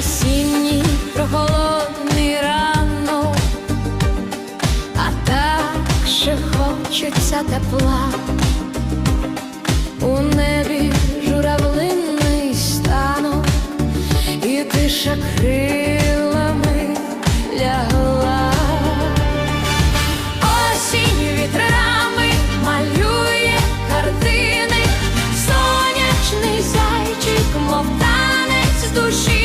осінній прохолодний ранок, а так ще хочеться тепла. У небі журавлинний станок, і тиша крилами лягла. Осінь вітрами малює картини, сонячний зайчик, мов танець душі.